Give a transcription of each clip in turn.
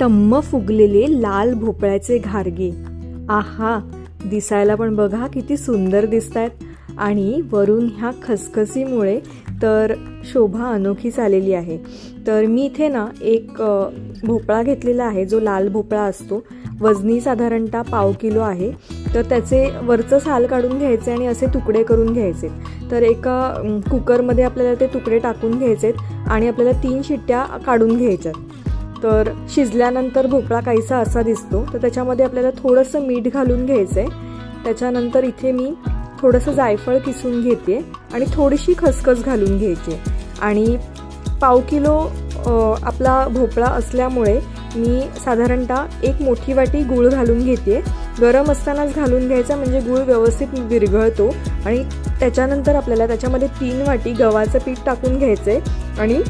टम्म फुगलेले लाल भोपळ्याचे घारगे. आहा दिसायला पण बघा किती सुंदर दिसत आहेत आणि वरून ह्या खसखसीमुळे तर शोभा अनोखीच आलेली आहे. तर मी इथे ना एक भोपळा घेतलेला आहे जो लाल भोपळा असतो. वजनी साधारणतः पाव किलो आहे. तर त्याचे वरचं साल काढून घ्यायचे आणि असे तुकडे करून घ्यायचे. तर एका कुकरमध्ये आपल्याला ते तुकडे टाकून घ्यायचे आणि आपल्याला तीन शिट्ट्या काढून घ्यायच्यात. तर शिजल्यानंतर भोपळा काहीसा असा दिसतो. तर त्याच्यामध्ये आपल्याला थोडंसं मीठ घालून घ्यायचं आहे त्याच्यानंतर इथे मी थोडंसं जायफळ किसून घेते आणि थोडीशी खसखस घालून घ्यायची. आणि पाव किलो आपला भोपळा असल्यामुळे मी साधारणतः एक मोठी वाटी गूळ घालून घेते. गरम असतानाच घालून घ्यायचा म्हणजे गूळ व्यवस्थित विरघळतो. आणि त्याच्यानंतर आपल्याला त्याच्यामध्ये तीन वाटी गव्हाचं पीठ टाकून घ्यायचं आहे आणि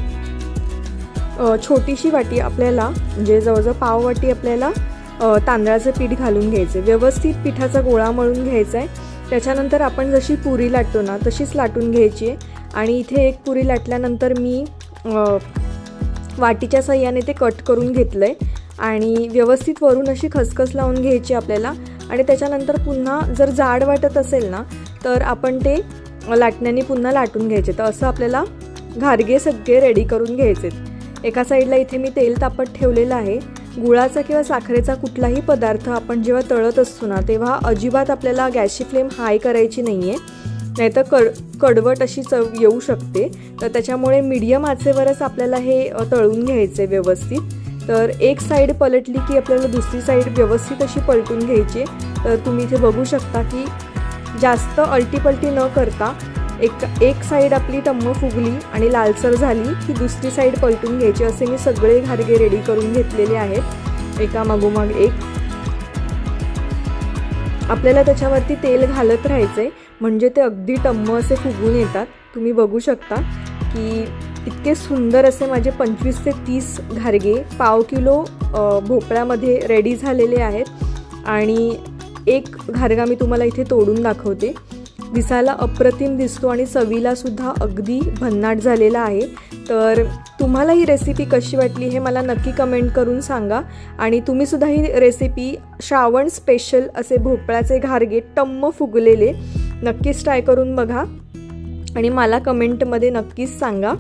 छोटीशी वाटी आपल्याला म्हणजे जवळजवळ पाव वाटी आपल्याला तांदळाचं पीठ घालून घ्यायचं व्यवस्थित पिठाचा गोळा मळून घ्यायचा आहे त्याच्यानंतर आपण जशी पुरी लाटतो ना तशीच लाटून घ्यायची आहे. आणि इथे एक पुरी लाटल्यानंतर मी वाटीच्या सहाय्याने ते कट करून घेतलं आहे आणि व्यवस्थित वरून अशी खसखस लावून घ्यायची आपल्याला. आणि त्याच्यानंतर पुन्हा जर जाड वाटत असेल ना तर आपण ते लाटण्याने पुन्हा लाटून घ्यायचे. तर असं आपल्याला घारगे सगळे रेडी करून घ्यायचे एका साईडला इथे मी तेल तापत ठेवलेलं आहे. गुळाचा किंवा साखरेचा कुठलाही पदार्थ आपण जेव्हा तळत असतो ना तेव्हा अजिबात आपल्याला गॅसची फ्लेम हाय करायची नाही आहे नाहीतर कड कडवट अशी चव येऊ शकते. तर त्याच्यामुळे मीडियम आचेवरच आपल्याला हे अ, तळून घ्यायचे व्यवस्थित. तर एक साईड पलटली की आपल्याला दुसरी साईड व्यवस्थित अशी पलटून घ्यायची. तर तुम्ही इथे बघू शकता की जास्त अलटीपलटी न करता एक एक साईड आपली टम्म फुगली आणि लालसर झाली की दुसरी साईड पलटून घ्यायची असे मी सगळे घारगे रेडी करून घेतलेले आहेत. एका मागोमाग एक. आपल्याला त्याच्यावरती तेल घालत राहायचे म्हणजे ते अगदी टम्म असे फुगून येतात. तुम्ही बघू शकता की इतके सुंदर असे माझे पंचवीस ते तीस घारगे पाव किलो भोपळ्यामध्ये रेडी झालेले आहेत. आणि एक घारगा मी तुम्हाला इथे तोडून दाखवते. दिसायला अप्रतिम दिसतो आणि चवीला सुद्धा अगदी भन्नाट झालेला आहे. तर तुम्हाला ही रेसिपी कशी वाटली हे मला नक्की कमेंट करून सांगा. आणि तुम्ही सुद्धा ही रेसिपी श्रावण स्पेशल असे भोपळ्याचे घारगे टम्म फुगलेले नक्कीच ट्राय करून बघा. आणि मला कमेंटमध्ये नक्कीच सांगा.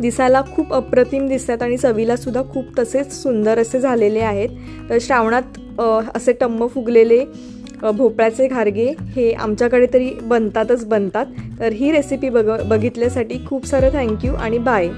दिसायला खूप अप्रतिम दिसतात आणि चवीला सुद्धा खूप तसेच सुंदर असे झालेले आहेत. तर श्रावणात असे टम्म फुगलेले भोपळ्याचे घारगे हे आमच्याकडे तरी बनतातच बनतात. तर ही रेसिपी बघ बघितल्यासाठी खूप सारं थँक्यू आणि बाय